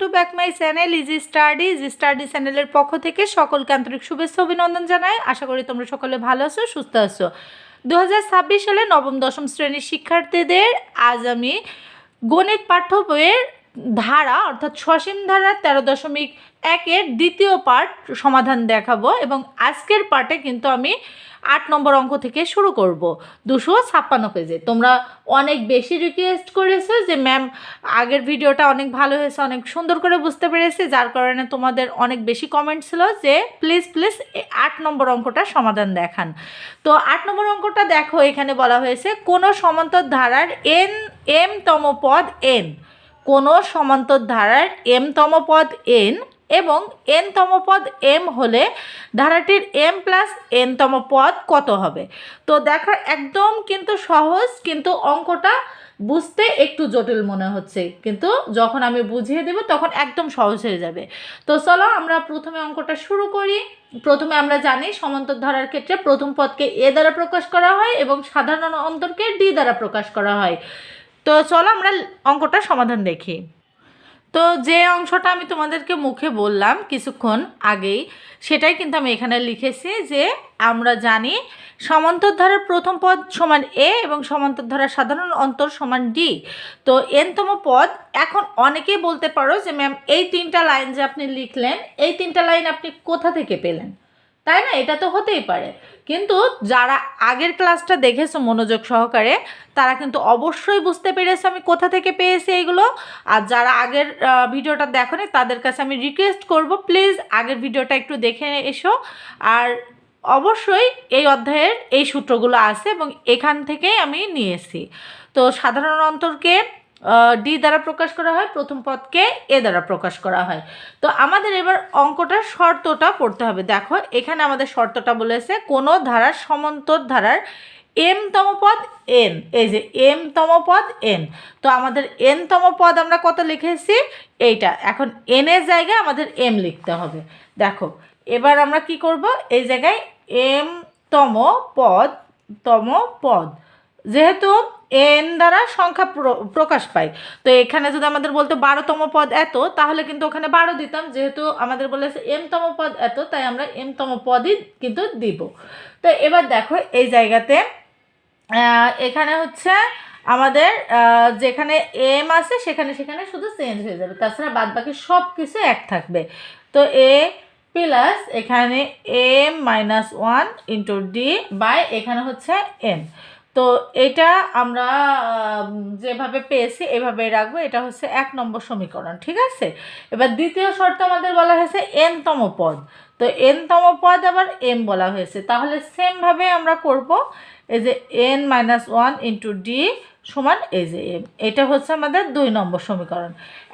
To back my channel easy study easy study চ্যানেলের পক্ষ থেকে সকলকে আন্তরিক শুভেচ্ছা অভিনন্দন জানাই। আশা করি তোমরা সকলে ভালো আছো, সুস্থ আছো। দু হাজার ছাব্বিশ সালে নবম, দশম শ্রেণির শিক্ষার্থীদের আজ আমি গণিত পাঠ্য বইয়ের ধারা, অর্থাৎ সসীম ধারার তেরো দশমিক একের দ্বিতীয় পার্ট সমাধান দেখাবো এবং আজকের পার্টে কিন্তু আমি আট নম্বর অঙ্ক থেকে শুরু করব, দুশো ছাপ্পান্ন পেজে। তোমরা অনেক বেশি রিকোয়েস্ট করেছ যে ম্যাম আগের ভিডিওটা অনেক ভালো হয়েছে, অনেক সুন্দর করে বুঝতে পেরেছি, যার কারণে তোমাদের অনেক বেশি কমেন্ট ছিল যে প্লিজ প্লিজ আট নম্বর অঙ্কটা সমাধান দেখান। তো আট নম্বর অঙ্কটা দেখো, এখানে বলা হয়েছে, কোনো সমান্তর ধারার এন এম তম পদ এন কোনো সমান্তর ধারার এম তম পদ এন এবং এন তম পদ এম হলে ধারাটির এম প্লাস এন তম পদ কত হবে? তো দেখো, একদম কিন্তু সহজ, কিন্তু অঙ্কটা বুঝতে একটু জটিল মনে হচ্ছে। কিন্তু যখন আমি বুঝিয়ে দেব, তখন একদম সহজ হয়ে যাবে। তো চলো, আমরা প্রথমে অঙ্কটা শুরু করি। প্রথমে আমরা জানি সমান্তর ধারার ক্ষেত্রে প্রথম পদকে এ দ্বারা প্রকাশ করা হয় এবং সাধারণ অন্তরকে ডি দ্বারা প্রকাশ করা হয়। তো চলো আমরা অঙ্কটা সমাধান দেখি। তো যে অংশটা আমি তোমাদেরকে মুখে বললাম কিছুক্ষণ আগেই, সেটাই কিন্তু আমি এখানে লিখেছি যে আমরা জানি সমান্তর ধারার প্রথম পদ সমান এ এবং সমান্তর ধারার সাধারণ অন্তর সমান ডি তো এনতম পদ, এখন অনেকেই বলতে পারো যে ম্যাম এই তিনটা লাইন যে আপনি লিখলেন, এই তিনটা লাইন আপনি কোথা থেকে পেলেন? তাই না? এটা তো হতেই পারে। কিন্তু যারা আগের ক্লাসটা দেখেছ মনোযোগ সহকারে, তারা কিন্তু অবশ্যই বুঝতে পেরেছে আমি কোথা থেকে পেয়েছি এইগুলো। আর যারা আগের ভিডিওটা দেখোনি, তাদের কাছে আমি রিকোয়েস্ট করব প্লিজ আগের ভিডিওটা একটু দেখে এসো। আর অবশ্যই এই অধ্যায়ের এই সূত্রগুলো আছে এবং এখান থেকেই আমি নিয়েছি। তো সাধারণ অন্তরকে ডি দ্বারা প্রকাশ করা হয়, প্রথম পদকে এ দ্বারা প্রকাশ করা হয়। তো আমাদের এবার অঙ্কটার শর্তটা পড়তে হবে। দেখো, এখানে আমাদের শর্তটা বলেছে কোনো ধারার সমান্তর ধারার এম তম পদ এন এই যে এম তম পদ এন তো আমাদের এন তম পদ আমরা কত লিখেছি? এইটা। এখন এন এর জায়গায় আমাদের এম লিখতে হবে। দেখো, এবার আমরা কি করব? এই জায়গায় এম তম পদ তম পদ। যেহেতু এন দ্বারা সংখ্যা প্র- প্রকাশ পায়। তো এখানে যদি আমাদের বলতো বারোতম পদ এত, তাহলে কিন্তু ওখানে বারো দিতাম, যেহেতু আমাদের বলেছে এমতম পদ এত, তাই আমরা এমতম পদই কিন্তু দিব। তো এবার দেখো, এই জায়গাতে এখানে হচ্ছে আমাদের যেখানে এম আছে, সেখানে সেখানে শুধু চেঞ্জ হয়ে যাবে। তাছাড়া বাদ বাকি সব কিছু এক থাকবে। তো এ প্লাস এখানে M minus one into D by এখানে হচ্ছে এন তো এটা আমরা যেভাবে পেয়েছি এভাবে রাখব। এটা হচ্ছে এক নম্বর সমীকরণ, ঠিক আছে? এবার দ্বিতীয় শর্ত আমাদের বলা হয়েছে এনতম পদ। তো এনতম পদ আবার এম বলা হয়েছে। তাহলে সেমভাবে আমরা করব, এই যে N minus one into D সমান এই যে এম এটা হচ্ছে আমাদের দুই নম্বর সমীকরণ।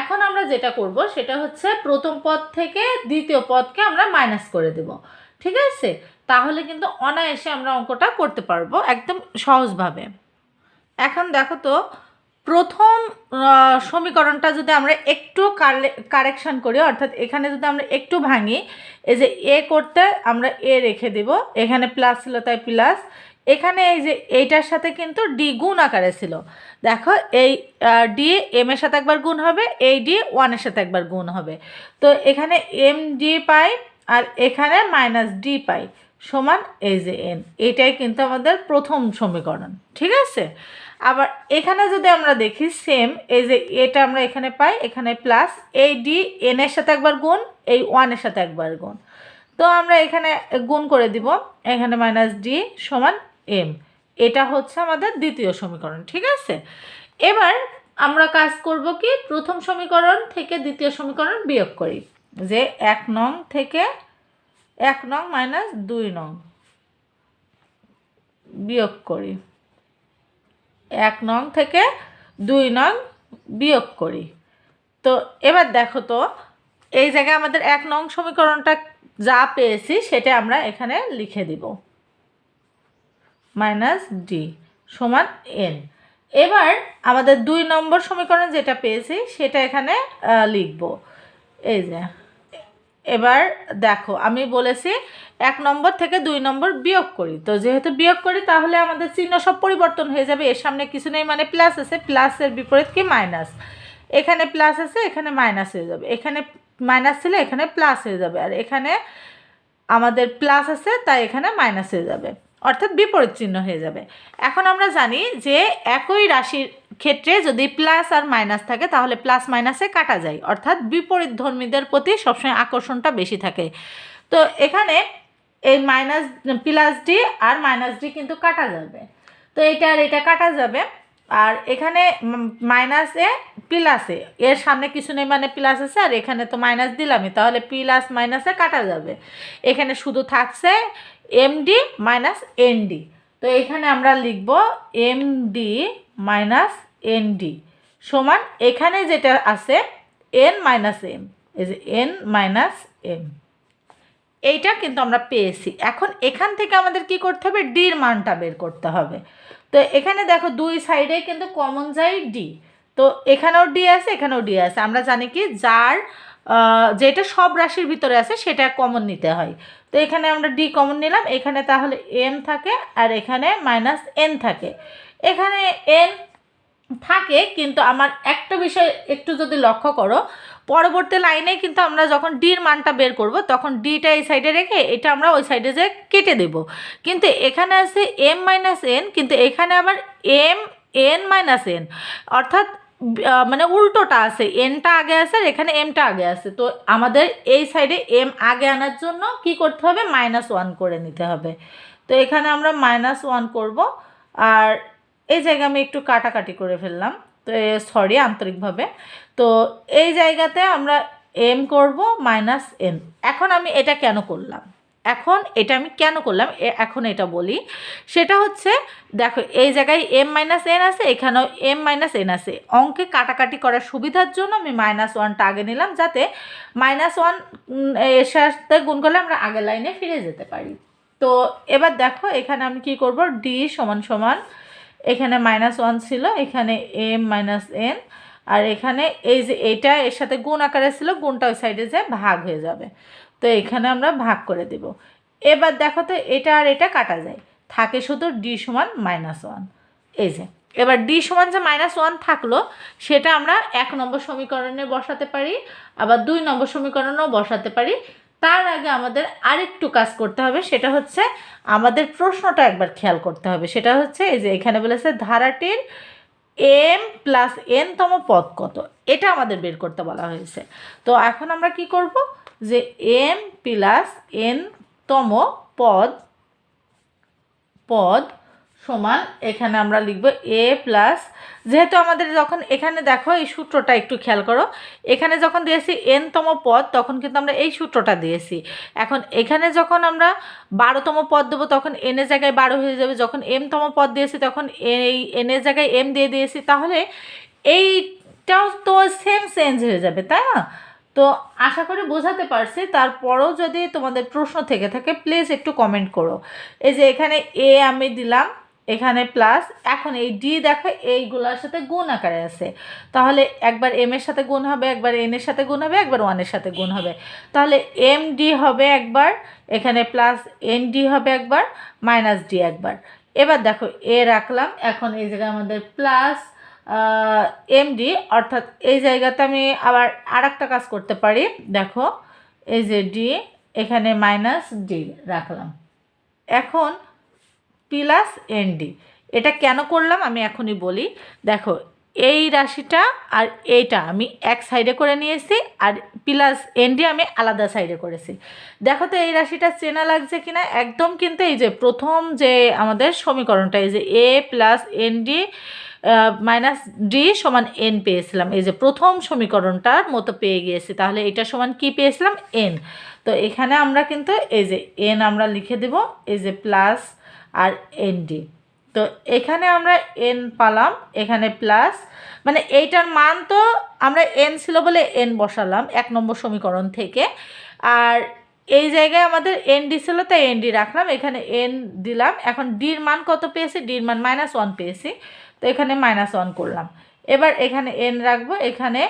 এখন আমরা যেটা করব, সেটা হচ্ছে প্রথম পদ থেকে দ্বিতীয় পদকে আমরা মাইনাস করে দেব, ঠিক আছে? তাহলে কিন্তু অনায়াসে আমরা অঙ্কটা করতে পারব একদম সহজভাবে। এখন দেখো তো, প্রথম সমীকরণটা যদি আমরা একটু কারেকশন করি, অর্থাৎ এখানে যদি আমরা একটু ভাঙি, এই যে এ করতে আমরা এ রেখে দেব, এখানে প্লাস ছিল তাই প্লাস এখানে এই যে এইটার সাথে কিন্তু ডি গুণ আকারে ছিল। দেখো, এই ডি এম এর সাথে একবার গুণ হবে, এই ডি ওয়ানের সাথে একবার গুণ হবে। তো এখানে এম ডি পাই আর এখানে মাইনাস ডি পাই। সমান এই যে এন এটাই কিন্তু আমাদের প্রথম সমীকরণ, ঠিক আছে? আবার এখানে যদি আমরা দেখি সেম এই যে এটা আমরা এখানে পাই, এখানে প্লাস এই ডি এনের সাথে একবার গুণ, এই ওয়ানের সাথে একবার গুণ। তো আমরা এখানে গুণ করে দিব, এখানে মাইনাস ডি সমান এম এটা হচ্ছে আমাদের দ্বিতীয় সমীকরণ, ঠিক আছে? এবার আমরা কাজ করব কি? প্রথম সমীকরণ থেকে দ্বিতীয় সমীকরণ বিয়োগ করি, যে এক নং থেকে এক নং মাইনাস দুই নং। বিয়োগ করি। এক নং থেকে দুই নং বিয়োগ করি। তো এবার দেখো তো, এই জায়গায় আমাদের এক নং সমীকরণটা যা পেয়েছি সেটা আমরা এখানে লিখে দিব। মাইনাস ডি সমান এন। এবার আমাদের দুই নম্বর সমীকরণ যেটা পেয়েছি সেটা এখানে লিখব। এই যে এবার দেখো, আমি বলেছি এক নম্বর থেকে দুই নম্বর বিয়োগ করি। তো যেহেতু বিয়োগ করি, তাহলে আমাদের চিহ্ন সব পরিবর্তন হয়ে যাবে। এর সামনে কিছু নেই মানে প্লাস আছে প্লাসের বিপরীত কি মাইনাস এখানে প্লাস আছে, এখানে মাইনাস হয়ে যাবে। এখানে মাইনাস ছিল, এখানে প্লাস হয়ে যাবে। আর এখানে আমাদের প্লাস আছে, তাই এখানে মাইনাস হয়ে যাবে। অর্থাৎ বিপরীত চিহ্ন হয়ে যাবে। এখন আমরা জানি যে একই রাশির ক্ষেত্রে যদি প্লাস আর মাইনাস থাকে, তাহলে প্লাস মাইনাসে কাটা যায়। অর্থাৎ বিপরীত ধর্মীদের প্রতি সবসময় আকর্ষণটা বেশি থাকে। তো এখানে এই মাইনাস প্লাস ডি আর মাইনাস ডি কিন্তু কাটা যাবে। তো এটা আর এটা কাটা যাবে। আর এখানে মাইনাসে প্লাসে এর সামনে কিছু নেই মানে প্লাস আছে, আর এখানে তো মাইনাস দিলামই। তাহলে প্লাস মাইনাসে কাটা যাবে। এখানে শুধু থাকছে এমডি মাইনাস এনডি তো এখানে আমরা লিখব এমডি মাইনাস এনডি সমান এখানে যেটা আছে এন মাইনাস এম এই এন মাইনাস এম এইটা কিন্তু আমরা পেয়েছি। এখন এখান থেকে আমাদের কি করতে হবে? ডির মানটা বের করতে হবে। তো এখানে দেখো দুই সাইডে কিন্তু কমন যায় ডি তো এখানেও ডি আছে, এখানেও ডি আছে। আমরা জানি কি যার যেটা সব রাশির ভিতরে আছে, সেটা কমন নিতে হয়। তো এখানে আমরা ডি কমন নিলাম। এখানে তাহলে এম থাকে আর এখানে মাইনাস এন থাকে। এখানে এন থাকে, কিন্তু আমার একটা বিষয় একটু যদি লক্ষ্য করো, পরবর্তী লাইনে কিন্তু আমরা যখন ডির মানটা বের করব, তখন ডিটা এই সাইডে রেখে এটা আমরা ওই সাইডে যে কেটে দেব। কিন্তু এখানে আছে এম মাইনাস এন কিন্তু এখানে আবার এম এন মাইনাস এন অর্থাৎ মানে উল্টোটা আছে এনটা আগে আছে আর এখানে এমটা আগে আছে। তো আমাদের এই সাইডে এম আগে আনার জন্য কি করতে হবে? মাইনাস ওয়ান করে নিতে হবে। তো এখানে আমরা মাইনাস ওয়ান করব, আর এই জায়গায় আমি একটু কাটাকাটি করে ফেললাম। তো সরি আন্তরিকভাবে। তো, এই জায়গাতে আমরা এম করব মাইনাস এন এখন আমি এটা কেন করলাম? এখন এটা আমি কেন করলাম? এখন এটা বলি। সেটা হচ্ছে, দেখো, এই জায়গায় এম মাইনাস এন আছে, এখানেও এম মাইনাস এন আছে। অঙ্কে কাটাকাটি করার সুবিধার জন্য আমি মাইনাস ওয়ানটা আগে নিলাম, যাতে মাইনাস ওয়ানের সাথে গুণ করলে আমরা আগের লাইনে ফিরে যেতে পারি। তো, এবার দেখো, এখানে আমি কি করব? ডি সমান সমান এখানে মাইনাস ওয়ান ছিল, এখানে এম মাইনাস এন আর এখানে এই যে এটা এর সাথে গুণ আকারে ছিল, গুণটা ওই সাইডে যে ভাগ হয়ে যাবে। তো এখানে আমরা ভাগ করে দেব। এবার দেখো তো এটা আর এটা কাটা যায়। থাকে শুধু ডি সমান মাইনাস ওয়ান এই যে, এবার ডি সমান যে মাইনাস ওয়ান থাকল, সেটা আমরা এক নম্বর সমীকরণে বসাতে পারি, আবার দুই নম্বর সমীকরণেও বসাতে পারি। তার আগে আমাদের আরেকটু কাজ করতে হবে, সেটা হচ্ছে আমাদের প্রশ্নটা একবার খেয়াল করতে হবে। সেটা হচ্ছে এই যে এখানে বলেছে ধারাটির এম প্লাস এন তম পদ কত? এটা আমাদের বের করতে বলা হয়েছে। তো এখন আমরা কি করব? যে এম প্লাস এন তম পদ পদ সমান, এখানে আমরা লিখব এ প্লাস যেহেতু আমাদের যখন এখানে দেখো এই সূত্রটা একটু খেয়াল করো, এখানে যখন দিয়েছি এনতম পদ, তখন কিন্তু আমরা এই সূত্রটা দিয়েছি। এখন এখানে যখন আমরা বারোতম পদ দেবো, তখন এনের জায়গায় বারো হয়ে যাবে। যখন এমতম পদ দিয়েছি, তখন এই এনের জায়গায় এম দিয়ে দিয়েছি। তাহলে এইটাও তো সেম চেঞ্জ হয়ে যাবে, তাই না? তো আশা করি বোঝাতে পারছি। তারপরও যদি তোমাদের প্রশ্ন থেকে থাকে প্লিজ একটু কমেন্ট করো। এই যে এখানে এ আমি দিলাম এখানে প্লাস এখন এই ডি দেখো, এইগুলোর সাথে গুণ আকারে আছে। তাহলে একবার এম এর সাথে গুণ হবে, একবার এন এর সাথে গুণ হবে, একবার ওয়ানের সাথে গুণ হবে। তাহলে এম ডি হবে একবার, এখানে প্লাস এন ডি হবে একবার মাইনাস ডি একবার। এবার দেখো এ রাখলাম, এখন এই জায়গায় আমাদের প্লাস এমডি অর্থাৎ এই জায়গাতে আমি আবার আর একটা কাজ করতে পারি। দেখো, এই যে ডি এখানে মাইনাস ডি রাখলাম। এখন প্লাস এনডি এটা কেন করলাম আমি এখনই বলি। দেখো, এই রাশিটা আর এইটা আমি এক সাইডে করে নিয়েছি আর প্লাস এনডি আমি আলাদা সাইডে করেছি। দেখো তো এই রাশিটা চেনা লাগছে কিনা? একদম কিন্তু এই যে প্রথম যে আমাদের সমীকরণটা, এই যে A plus ND minus D সমান এন পেয়েছিলাম। এই যে প্রথম সমীকরণটার মতো পেয়ে গিয়েছি। তাহলে এটা সমান কি পেয়েছিলাম? এন। তো এখানে আমরা কিন্তু এই যে এন আমরা লিখে দেব, এই যে প্লাস আর এন ডি তো এখানে আমরা এন পালাম, এখানে প্লাস মানে এইটার মান তো আমরা এন ছিল বলে এন বসালাম, এক নম্বর সমীকরণ থেকে। আর এই জায়গায় আমাদের এন ডি ছিল, তাই এন ডি রাখলাম, এখানে এন দিলাম। এখন ডির মান কত পেয়েছি? ডির মান মাইনাস ওয়ান পেয়েছি। তো এখানে মাইনাস ওয়ান করলাম। এবার এখানে এন রাখব, এখানে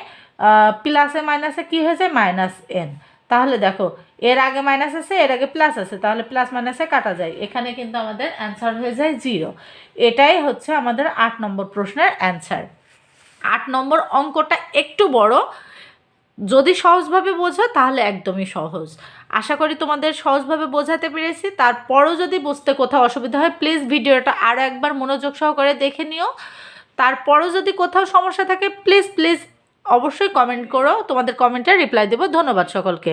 প্লাসে মাইনাসে কী হয়েছে? মাইনাস এন তাহলে দেখো এর আগে মাইনাস আছে, এর আগে প্লাস আছে, তাহলে প্লাস মাইনাসে কাটা যায়। এখানে কিন্তু আমাদের অ্যান্সার হয়ে যায় জিরো এটাই হচ্ছে আমাদের আট নম্বর প্রশ্নের অ্যান্সার আট নম্বর অঙ্কটা একটু বড়। যদি সহজভাবে বোঝো, তাহলে একদমই সহজ। আশা করি তোমাদের সহজভাবে বোঝাতে পেরেছি। তারপরও যদি বুঝতে কোথাও অসুবিধা হয় প্লিজ ভিডিওটা আরও একবার মনোযোগ সহকারে দেখে নিও। তারপরও যদি কোথাও সমস্যা থাকে প্লিজ প্লিজ অবশ্যই কমেন্ট করো। তোমাদের কমেন্টে রিপ্লাই দেবো। ধন্যবাদ সকলকে।